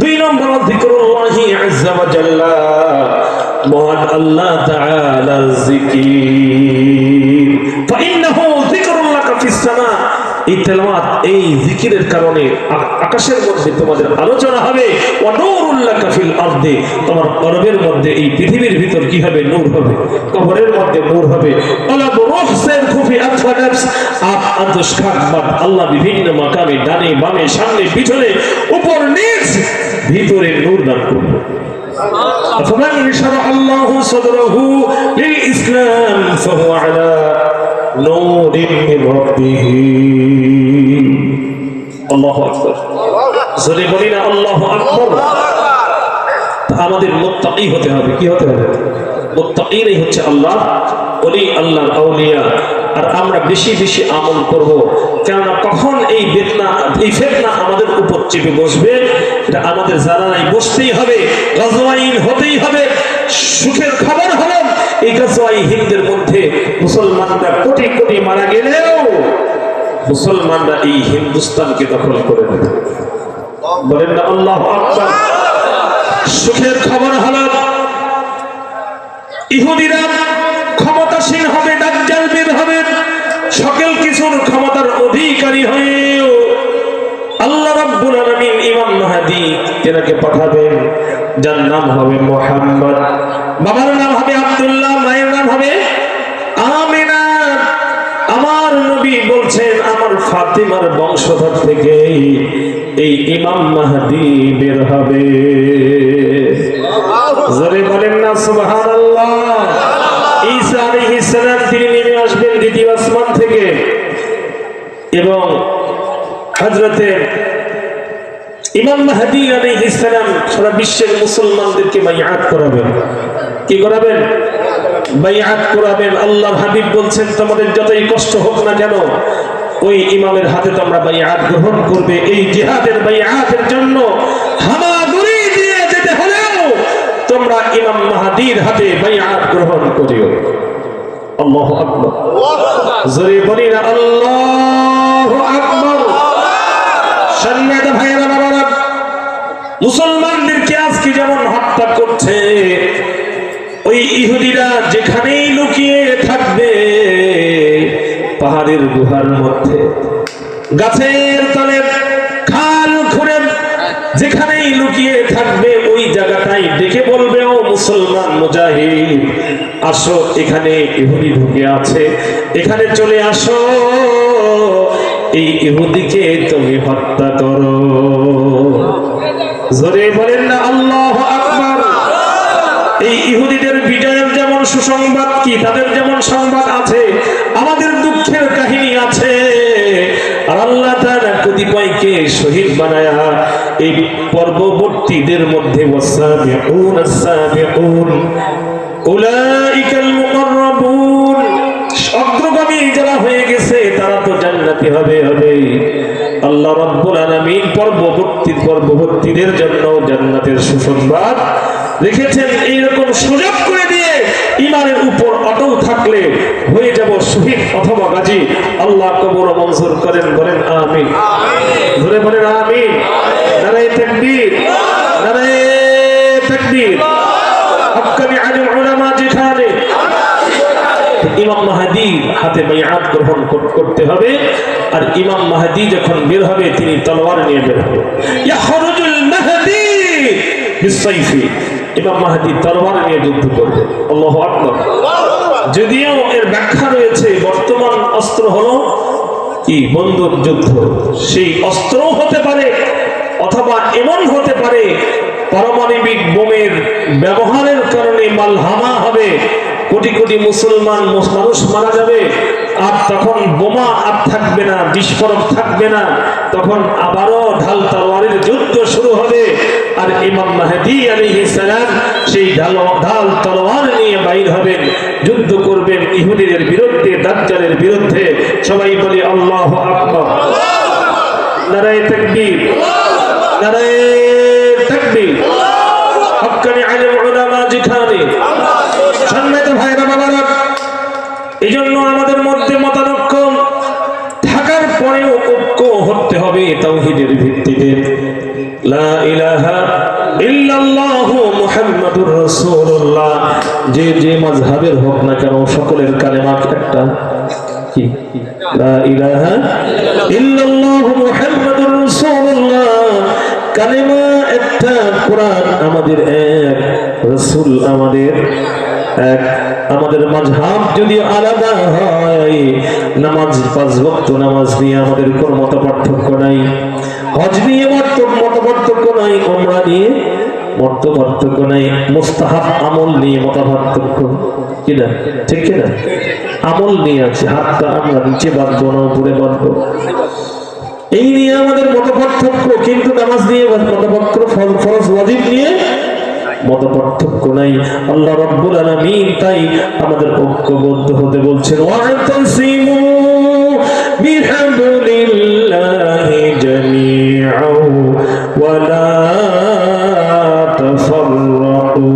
দুই নম্বর যিকরুল্লাহি আযজা ওয়া জাল্লা। মহান আল্লাহ তাআলার জিকির। ফাইন্নাহু এই তেলাওয়াত এই জিকিরের কারণে আ- আকাশের মধ্যে তোমাদের আলোচনা হবে ওয়া নূরুল্লাহ ফিল আরদি তোমার কলবের মধ্যে এই পৃথিবীর ভিতর কি হবে নূর হবে কবরের মধ্যে নূর হবে ওয়ালা বুরুহসের খুফি আতফানাফস আপ আন্তস খাকবাদ আল্লাহ বিভিন্ন মাকামে ডানে বামে সামনে পিছনে উপর নিচ ভিতরে নূর দান করবে فمن شرح الله صدره للإسلام فهو على نور من ربه الله أكبر জোরে বলি না আল্লাহ আকবর আমাদের মোত্তাকি হতে হবে কি হতে হবে মোত্তাকিরাই হচ্ছে আল্লাহ ওলি আল্লাহর আউলিয়া আর আমরা বেশি বেশি আমল করব কেননা কখন এই বেদনা এই ফেতনা আমাদের উপর চেপে বসবে এটা আমাদের জানা নাই বসতেই হবে গজওয়াইন হতেই হবে সুখের খবর হলো মধ্যে মুসলমানরা কোটি কোটি মারা গেলেও মুসলমানরা এই হিন্দুস্তানকে দখল করে নেবে। বলেন না, আল্লাহ সুখের খবর হলো, ইহুদিরা ক্ষমতাসীন হবে বের হবে, সকল কিছুর ক্ষমতার অধিকারী হয়েও আল্লাহ রাব্বুল আলামিন ইমাম মাহদি তেনাকে পাঠাবেন, যার নাম হবে মোহাম্মদ। বাবার নাম হবে আব্দুল্লাহ মায়ের নাম হবে আমিনা আমার নবী বলছেন আমার ফাতিমার বংশধর থেকে এই ইমাম মাহদি বের হবে। জোরে বলেন না, সুবহানাল্লাহ। ঈসা আলাইহিস সালাম, তিনি নেমে আসবেন দ্বিতীয় আসমান থেকে। এবং হযরতে ইমাম মাহদি আলাইহিস সালাম সারা বিশ্বের মুসলমানদেরকে বাইআত করাবেন। কি করাবেন? বাইআত করাবেন। আল্লাহর হাবিব বলছেন, তোমাদের যতই কষ্ট হোক না কেন ওই ইমামের হাতে তোমরা বাইআত গ্রহণ করবে। এই জিহাদের বাইআতের জন্য হামাগুড়ি দিয়ে যেতে হলেও তোমরা ইমাম মাহাদির হাতে বাইআত গ্রহণ করিও। আল্লাহু আকবার। জোরে বলি না, আল্লাহু আকবার। সম্মানিত ভাইয়েরা, বাবারা মুসলমানদেরকে পাহাড়ের গুহার মধ্যে। গাছের তলে খাল খুঁড়ে যেখানেই লুকিয়ে থাকবে, ওই জায়গাটাই ডেকে বলবে, ও মুসলমান মুজাহিদ, আসো, এখানে ইহুদি ঢুকে আছে। এখানে চলে আসো, এই ইহুদিকে তুমি হত্যা করো। জোরে বলেন না, আল্লাহ আকবার। এই ইহুদিদের বিজয়ের যেমন সুসংবাদ, কি তাদের যেমন সংবাদ আছে কতিপয়কে শহীদ বানায়া, এই পর্ববর্তীদের মধ্যে যারা হয়ে গেছে, তারা তো হবে। আল্লাহ রাব্বুল আলামিন পর্ববর্তী, পর্ববর্তীদের জন্য জান্নাতের সুসংবাদ রেখেছেন এইরকম সুযোগ করে দিয়ে ইমানের উপর অটল থাকলে হয়ে যাব শহীদ অথবা গাজী। আল্লাহ কবর মঞ্জুর করেন বলেন আমিন। ধরে বলেন আমিন। নারায়ে তাকবীর। নারায়ে তাকবীর। হক্কানি আলিম উলামা যেখানে ইমাম মাহাদি হাতে বাইআত গ্রহণ কর- করতে হবে। আর ইমাম মাহাদি যখন বের হবে তিনি তলোয়ার নিয়ে বের হবে। ইয়াখরুজুল মাহদি বিসাইফি ইমাম মাহাদি তলোয়ার নিয়ে যুদ্ধ করবে। আল্লাহু আকবার। যদিও এর ব্যাখ্যা রয়েছে, বর্তমান অস্ত্র হলো কি? বন্দুক যুদ্ধ। সেই অস্ত্রও হতে পারে, অথবা এমন হতে পারে, পারমাণবিক বোমের ব্যবহারের কারণে মালহামা হবে। কোটি কোটি মুসলমান মানুষ মারা যাবে। আর তখন বোমা আর থাকবে না, বিস্ফোরক থাকবে না, তখন আবারও ঢাল তলোয়ারের যুদ্ধ শুরু হবে। আর ইমাম মাহদি আলাইহিস সালাম সেই ঢাল ঢাল তলোয়ার নিয়ে বাইর হবেন, যুদ্ধ করবেন ইহুদিদের বিরুদ্ধে, দাজ্জালের বিরুদ্ধে। সবাই বলি, আল্লাহ আকবার। নারায়ে তাকবীর। নারায়ে তাকবীর হক্কানি আলিম উলামা যেখানে সম্মানিত ভাইরা বাবারা এই জন্য আমাদের মধ্যে মতানক্য থাকার পরেও ঐক্য হতে হবে তাওহীদের ভিত্তিতে যে যে মাযহাবের হোক না কেন, সকলের কালেমা একটা। একটা আমাদের এক নামাজ পাঁচ ভক্ত নামাজ নিয়ে আমাদের কোনো মত পার্থক্য নাই। হজ নিয়ে মত পার্থক্য নাই নিয়ে মত পার্থক্য নাই আমল নিয়ে মত পার্থক্য। কিনা ঠিক কিনা আমল নিয়ে আছে, হাতটা আমরা নিচে বাঁধবো না, উপরে বাঁধবো। এই নিয়ে আমাদের মত পার্থক্য, কিন্তু নামাজ নিয়ে মত পার্থক্য, ফরজ নিয়ে মত পার্থক্য নাই। আল্লাহ রাব্বুল আলামিন তাই আমাদের ঐক্যবদ্ধ হতে বলছেন। বিহাবলিল্লাহি ওয়া লা তাফাররাকু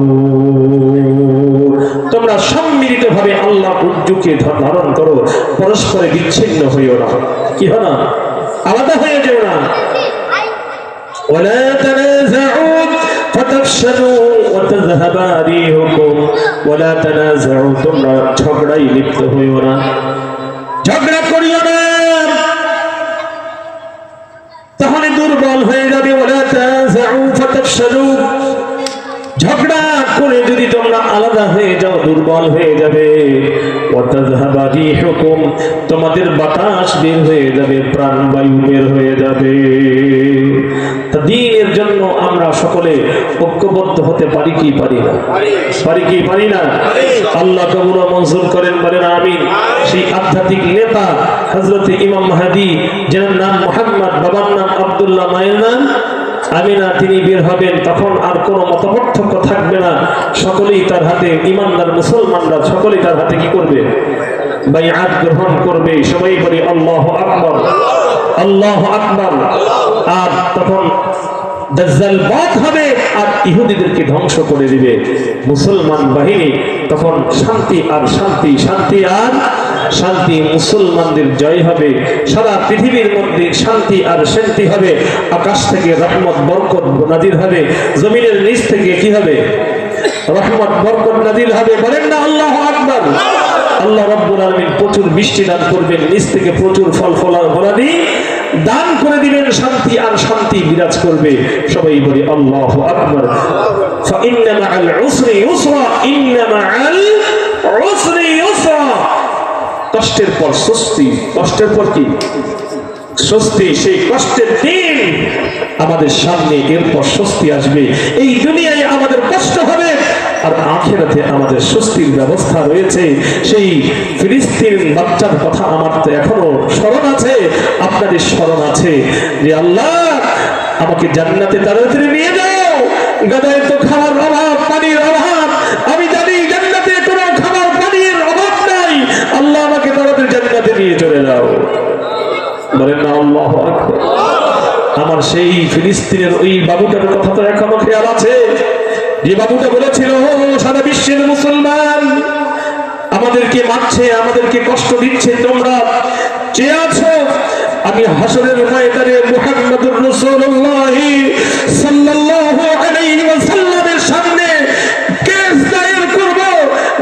তোমরা সম্মিলিতভাবে আল্লাহ উদ্যোগে ধারণ করো পরস্পরে বিচ্ছিন্ন হইও না কি হয় না আলাদা হয়ে যেও না ولا تنازعوا فتفشلوا وتذهب ريحكم ولا تنازعوا তোমরা ঝগড়াই লিপ্ত হইও না ঝগড়া করিও না তাহলে দুর্বল হয়ে যাবে ওলা ফাতাফশালু ঝগড়া করে যদি তোমরা আলাদা হয়ে যাও, দুর্বল হয়ে যাবে। রিহুকুম, তোমাদের বাতাস বের হয়ে যাবে, প্রাণবায়ু বের হয়ে যাবে। দিনের জন্য আমরা সকলে ঐক্যবদ্ধ হতে পারি কি পারি না? পারি কি পারি না? আল্লাহ কবুল মঞ্জুর করেন, বলেন আমি সেই আধ্যাত্মিক নেতা হযরত ইমাম মাহদি যার নাম মোহাম্মদ, বাবার নাম আব্দুল্লাহ, মায়ের নাম আমিনা তিনি বের হবেন, তখন আর কোনো মতপার্থক্য থাকবে না। সকলেই তার হাতে, ইমানদার মুসলমানরা সকলেই তার হাতে কি করবে? বাইআত গ্রহণ করবে। সবাই বলি, আল্লাহ আকবার আল্লাহ আকবার। আর তখন ধ্বংস করে দিবে। মুসলমান বাহিনী তখন শান্তি আর শান্তি শান্তি আর শান্তি মুসলমানদের জয় হবে সারা পৃথিবীর মধ্যে শান্তি আর শান্তি হবে আকাশ থেকে রহমত বরকত নাজির হবে জমিনের নিচ থেকে কি হবে রহমত বরকত নাজির হবে বলেন না আল্লাহ আকবার আল্লাহ রব্বুল আলামিন প্রচুর বৃষ্টি দান করবেন নিচ থেকে প্রচুর ফল ফলার ফলাদি দান করে দিবেন শান্তি আর শান্তি বিরাজ করবে সবাই বলি আল্লাহ আকবার فإن مع العسر يسرا إن مع العسر يسرا কষ্টের পর স্বস্তি। কষ্টের পর কি? স্বস্তি, সেই কষ্টের দিন আমাদের সামনে এরপর স্বস্তি আসবে। এই দুনিয়ায় আমাদের কষ্ট হবে, আর আখেরাতে আমাদের স্বস্তির ব্যবস্থা রয়েছে। সেই ফিলিস্তিন বাচ্চার কথা আমার তো এখনও স্মরণ আছে, আপনাদের স্মরণ আছে যে আল্লাহ আমাকে জান্নাতে তাড়াতাড়ি নিয়ে যাও। গাদায় তো খাওয়ার অভাব পানির অভাব আমি জানি জান্নাতে কোনো খাবার পানির অভাব নাই আল্লাহ আমাকে তাড়াতাড়ি জান্নাতে নিয়ে চলে যাও বলেন না আল্লাহ আমার সেই ফিলিস্তিনের ওই বাবুটার কথা তো এখনও খেয়াল আছে। যে বাবুটা বলেছিল সারা বিশ্বের মুসলমান, আমাদেরকে মারছে, আমাদেরকে কষ্ট দিচ্ছে, তোমরা চেয়ে আছো? আমি হাসরের ময়দানে মুহাম্মদুর রাসূলুল্লাহ সাল্লাল্লাহু আলাইহি ওয়াসাল্লামের সামনে কেস দায়ের করব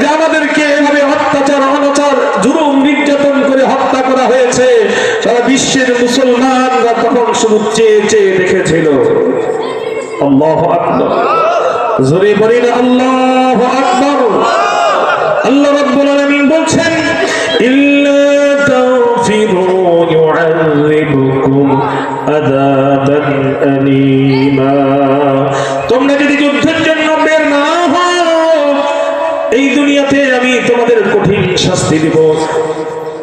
যে আমাদেরকে এভাবে অত্যাচার, অনাচার, জুলুম, নির্যাতন করে হত্যা করা হয়েছে। সারা বিশ্বের দেখেছিল আল্লাহ আকবার। জোরে আল্লাহ আকবার। আল্লাহ রাব্বুল আলামিন বলছেন, ইল্লা ইউআযিবুকুম আযাবান আলীমা। তোমরা যদি যুদ্ধের জন্য বের না হও, এই দুনিয়াতে আমি তোমাদের কঠিন শাস্তি দেব।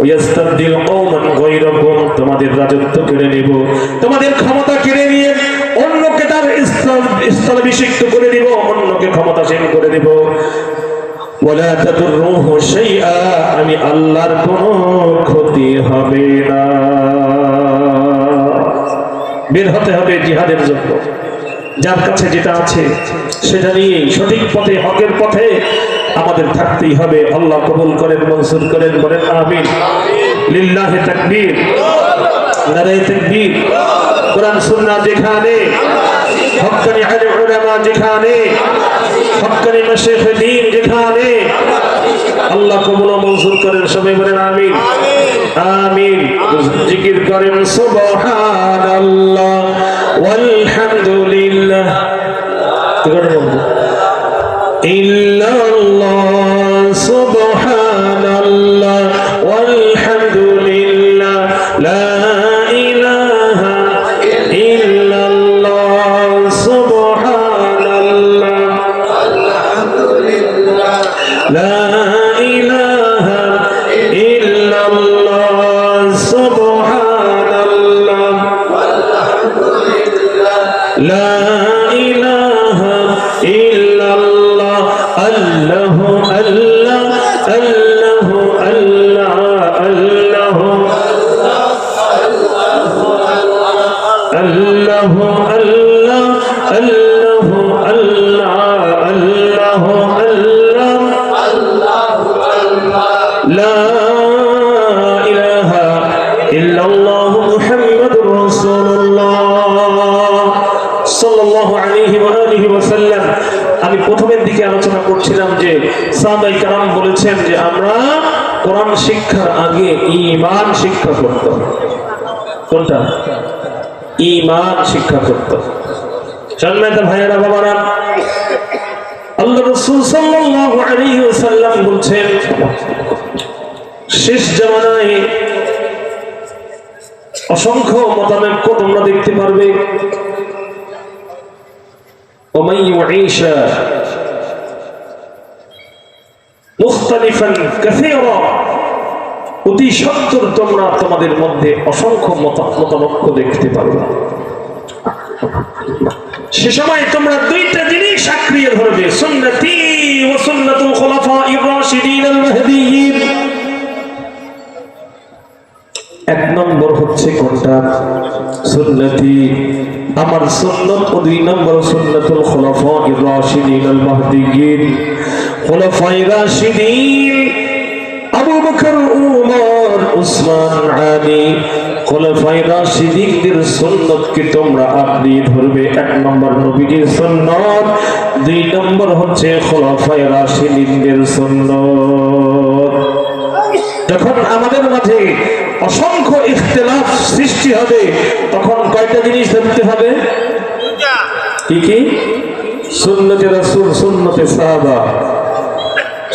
ওয়াস্তাবদিল কওমান গায়রাকুম, তোমাদের রাজত্ব কেড়ে নেব। তোমাদের ক্ষমতা কেড়ে নিয়ে অন্যকে তার স্থল- স্থলাভিষিক্ত করে দিব অন্যকে ক্ষমতাসীন করে দিব ওয়ালা তাদুরুহু শাইআ, আমি আল্লাহর কোনো ক্ষতি হবে না। বের হতে হবে জিহাদের জন্য। যার কাছে যেটা আছে, সেটা নিয়ে সঠিক পথে, হকের পথে আমাদের থাকতেই হবে। আল্লাহ কবুল করেন, মনসুর করেন, বলেন আমিন। লিল্লাহে তাকবীর। নারে তাকবীর। কোরআন, সুন্নাহ যেখানে হকানি আলিম উলামা যেখানে হকানি মাশাইখ দ্বীন যেখানে। আল্লাহ কবুল মঞ্জুর করেন, সবাই বলেন আমিন। আমিন। জিকির করেন, সুবহানাল্লাহ, ওয়ালহামদুলিল্লাহ। কি আমি প্রথমের দিকে আলোচনা করছিলাম যে সাহাবাই কারাম বলেছেন যে আমরা কোরআন শিক্ষার আগে ঈমান শিক্ষা করতাম। কোনটা? ইমান শিক্ষা করত। সম্মানিত ভাইয়েরা, বাবারা আল্লাহ রসুল সাল্লাল্লাহু আলাইহি ওয়াসাল্লাম বলছেন, শেষ জামানায় অসংখ্য মতানৈক্য তোমরা দেখতে পারবে। মুখতালিফান কাসীরা। অতি সত্তর তোমরা তোমাদের মধ্যে অসংখ্য মত- মতানৈক্য দেখতে পারবে সে সময় তোমরা দুইটা জিনিস আঁকড়িয়ে ধরবে, সুন্নতি ও সুন্নাতুল খুলাফা ইর-রাশিদিন আল-মাহদিয়্যিন। এক নম্বর হচ্ছে কোনটা? সুন্নতি। আমার সুন্নত ও দুই নম্বর সুন্নাতুল খুলাফা ইর-রাশিদিন আল-মাহদিয়্যিন। খুলাফায়ে রাশিদিন আবু বকর উসমান আলী, খোলাফায়ে রাশিদিনদের সুন্নতকে তোমরা আঁকড়িয়ে ধরবে। এক নম্বর নবীজির সুন্নত, দুই নম্বর হচ্ছে খোলাফায়ে রাশিদিনদের সুন্নত। যখন আমাদের মাঝে অসংখ্য ইখতিলাফ সৃষ্টি হবে, তখন কয়টা জিনিস ধরতে হবে? কি কি সুন্নতে রাসূল, সুন্নতে সাহাবা।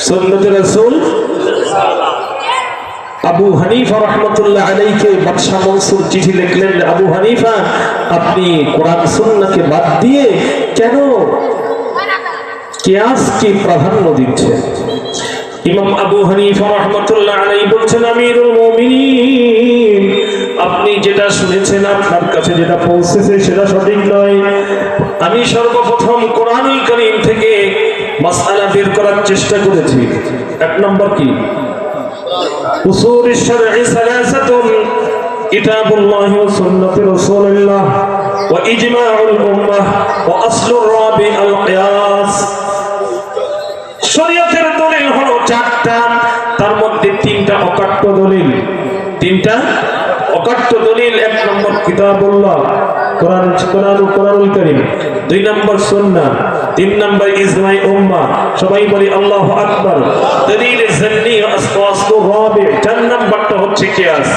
সুন্নতে রাসূল আবু হানিফা রহমতুল্লাহ আলাইকে বাদশাহ মনসুর চিঠি লিখলেন, আবু হানিফা, আপনি কোরআন সুন্নাহকে বাদ দিয়ে কেন কিয়াসকে প্রাধান্য দিচ্ছেন? ইমাম আবু হানিফা রহমতুল্লাহ আলাই বলছেন, আমিরুল মুমিনিন, আপনি যেটা শুনেছেন, আপনার কাছে যেটা পৌঁছেছে সেটা সঠিক নয়। আমি সর্বপ্রথম কোরআনুল করিম থেকে মাসআলা বের করার চেষ্টা করেছি। এক নম্বর কি? উসুল الشرع ثلاثة كتاب الله وسنة رسول الله وإجماع الأمة وأصل الرابع القياس শরীয়তের দলিল হলো চারটা তার মধ্যে তিনটা অকাট্য দলিল তিনটা অকাট্য দলিল এক নম্বর কিতাবুল্লাহ কোরআন কোরআন কোরআনুল কারীম দুই নম্বর সুন্নাহ তিন নম্বর ইজমাই উম্মাহ সবাই বলি আল্লাহু আকবার। দলিল জান্নি আসওয়াসু রাবি। চার নম্বরটা হচ্ছে কিয়াস।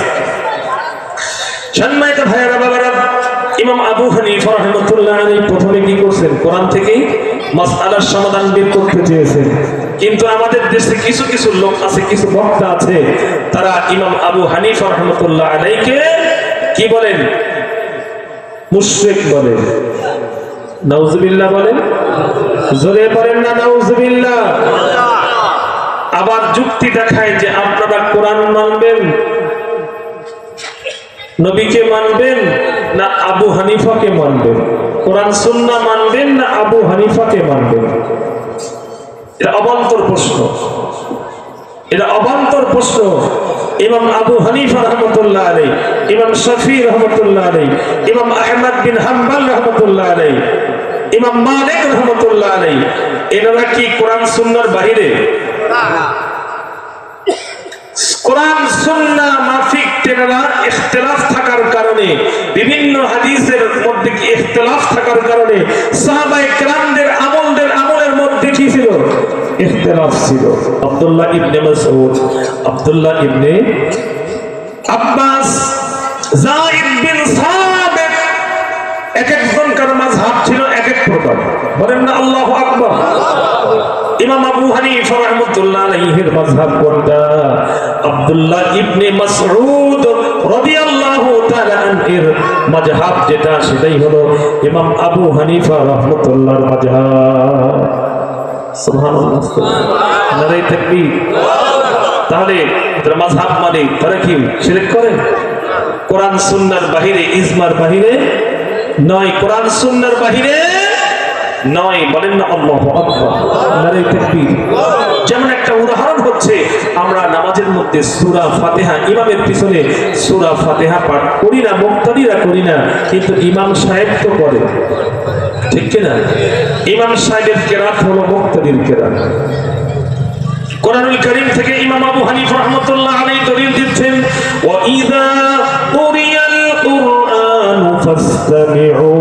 সম্মানিত ভাইয়েরা, বাবারা, ইমাম আবু হানিফা রাহমাতুল্লাহ আলাইহি প্রথমে কি করছেন? কোরআন থেকেই মাসআলার সমাধান বের করতে চেয়েছেন। কিন্তু আমাদের দেশে কিছু কিছু লোক আছে, কিছু বক্তা আছে, তারা ইমাম আবু হানিফা রাহমাতুল্লাহ আলাইহিকে কি বলেন? মুশরিক বলেন। নাউজুবিল্লাহ বলেন? জোরে পড়েন না নাউজুবিল্লাহ। আবার যুক্তি দেখায় যে আপনারা কোরআন মানবেন, নবীকে মানবেন না আবু হানিফাকে মানবেন? কোরআন সুন্না মানবেন না আবু হানিফাকে মানবেন? এটা অবান্তর প্রশ্ন। এটা অবান্তর প্রশ্ন। ইমাম আবু হানিফা রহমতুল্লাহ আলাই ইমাম শফি রহমতুল্লাহ আলাই ইমাম আহমদ বিন হাম্বাল রহমতুল্লাহ আলাই ইমাম মালিক রহমতুল্লাহ আলাই এনারা কি কোরআন সুন্নার বাহিরে? সুন্নাহ মাফিক থাকার কারণে, বিভিন্ন হাদিসের মধ্যে থাকার কারণে, সাহাবায়ে কেরামদের আমলদের আমলের মধ্যে কি ছিল? ইখতিলাফ ছিল। আব্দুল্লাহ ইবনে মাসউদ, আব্দুল্লাহ ইবনে আব্বাস, যায়েদ বিন সাবিত এক একজনকার মাযহাব ছিল এক এক প্রকার। বলেন না, আল্লাহু আকবার। ইমাম আবু হানিফা রাহমাতুল্লাহ আলাইহির মাযহাব কোনটা? আব্দুল্লাহ ইবনে মাসউদ রাদিয়াল্লাহু তাআলা আনহির মাযহাব যেটা, সেটাই হলো ইমাম আবু হানিফা রাহমাতুল্লাহর মাযহাব। তাহলে তারা মাযহাব মানে তারা কি সিলেক্ট করে কোরআন সুন্নার বাহিরে, ইজমার বাহিরে নয়, কোরআন সুন্নার বাহিরে নয়, বলেন না তাকবীর। যেমন একটা উদাহরণ হচ্ছে আমরা নামাজের মধ্যে সূরা ফাতিহা, ইমামের পিছনে সূরা ফাতিহা পাঠ করি না, মুক্তাদিরা করি না, কিন্তু ইমাম সাহেব তো করে। ঠিক কি না? ইমাম সাহেবের কেরাত হলো মুক্তাদির কেরাত। কোরআনুল করিম থেকে ইমাম আবু হানিফ রাহমাতুল্লাহ আলাইহি দলিল দিচ্ছেন, ওয়া ইযা কুরিয়াল কুরআন ফাসতামিউ